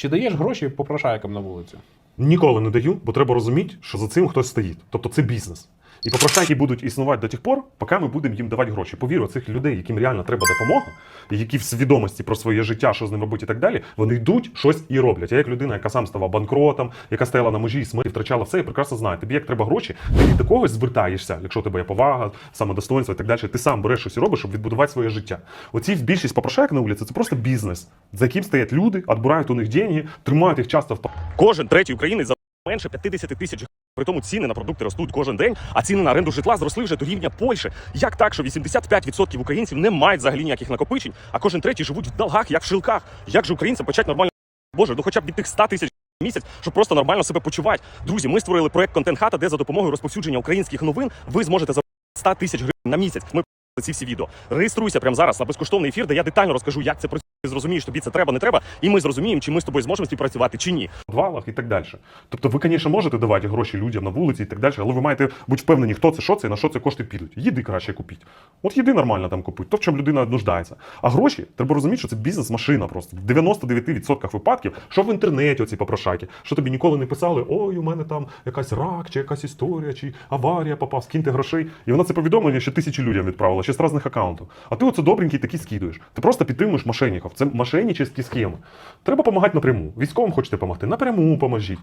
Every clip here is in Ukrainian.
Чи даєш гроші попрошайкам на вулиці? Ніколи не даю, бо треба розуміти, що за цим хтось стоїть. Тобто це бізнес. І попрошайки будуть існувати до тих пор, поки ми будемо їм давати гроші. Повірю, цих людей, яким реально треба допомога, і які в свідомості про своє життя, що з ним робити і так далі, вони йдуть щось і роблять. Я як людина, яка сам ставав банкротом, яка стояла на межі смерті, втрачала все, я прекрасно знаю. Тобі як треба гроші, ти до когось звертаєшся, якщо у тебе є повага, самодостоинство і так далі. Ти сам береш щось і робиш, щоб відбудувати своє життя. Оці більшість попрошайок на вулиці це просто бізнес, за яким стоять люди, відбирають у них деньги, тримають їх часто в Кожен третій українець за менше 50 тисяч. При тому ціни на продукти ростуть кожен день, а ціни на оренду житла зросли вже до рівня Польщі. Як так, що 85% українців не мають взагалі ніяких накопичень, а кожен третій живуть в долгах, як в шилках? Як же українцям почати нормально Боже, ну хоча б від тих 100 тисяч місяць, щоб просто нормально себе почувати. Друзі, ми створили проект Контент Хата, де за допомогою розповсюдження українських новин ви зможете заробити 100 тисяч гривень на місяць. Ми ці всі відео. Реєструйся прямо зараз на безкоштовний ефір, де я детально розкажу, як це працює. Зрозумієш, тобі це треба, не треба, і ми зрозуміємо, чи ми з тобою зможемо співпрацювати чи ні. підвалах і так далі. Тобто, ви, звісно, можете давати гроші людям на вулиці і так далі, але ви маєте бути впевнені, хто це, що це і на що це кошти підуть. Їди краще купіть. От їди нормально там купить, то в чому людина нуждається. А гроші треба розуміти, що це бізнес-машина просто. В 99% випадків, що в інтернеті оці попрошайки, що тобі ніколи не писали, ой, у мене там якась рак, чи якась історія, чи аварія попав, скиньте грошей. І вона це повідомлення ще тисячі людям відправила, ще з різних аккаунтів. А ти оце добренький такі скидуєш. Ти просто підтримуєш мошенників. Це мошенническі схеми. Треба допомагати напряму. Військовим хочете допомогти, напряму поможіть.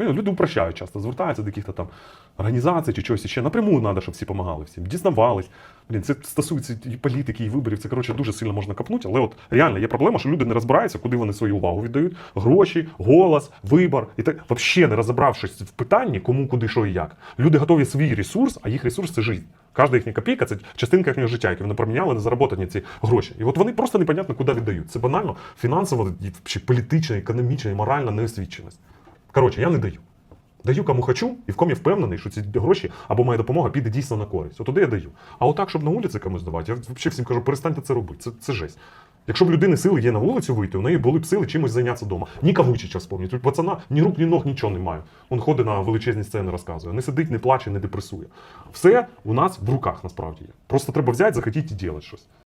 Люди упрощають часто, звертаються до яких-то там організацій чи чогось ще. Напряму треба, щоб всі допомагали всім, дізнавались. Блін, це стосується і політики, і виборів. Це коротше дуже сильно можна копнути. Але от реально є проблема, що люди не розбираються, куди вони свою увагу віддають. Гроші, голос, вибор і так взагалі не розібравшись в питанні, кому, куди, що і як. Люди готові свій ресурс, а їх ресурс це життя. Кожна їхня копійка це частинка їхнього життя, яке вони проміняли на зароботані ці гроші. І от вони просто непонятно куди віддають. Це банально фінансово, політична, економічна і моральна неосвіченість. Коротше, я не даю. Даю кому хочу, і в кому я впевнений, що ці гроші або моя допомога піде дійсно на користь. От я даю. А отак, щоб на вулиці комусь давати, я взагалі всім кажу, перестаньте це робити. Це, це жесть. Якщо б людини сили є на вулицю вийти, у неї були б сили чимось зайнятися вдома. Ні Кавичича вспомніть. Тут пацана ні рук, ні ног, нічого немає. Він ходить на величезні сцени, розказує. Не сидить, не плаче, не депресує. Все у нас в руках насправді є. Просто треба взяти, захотіти і робити щось.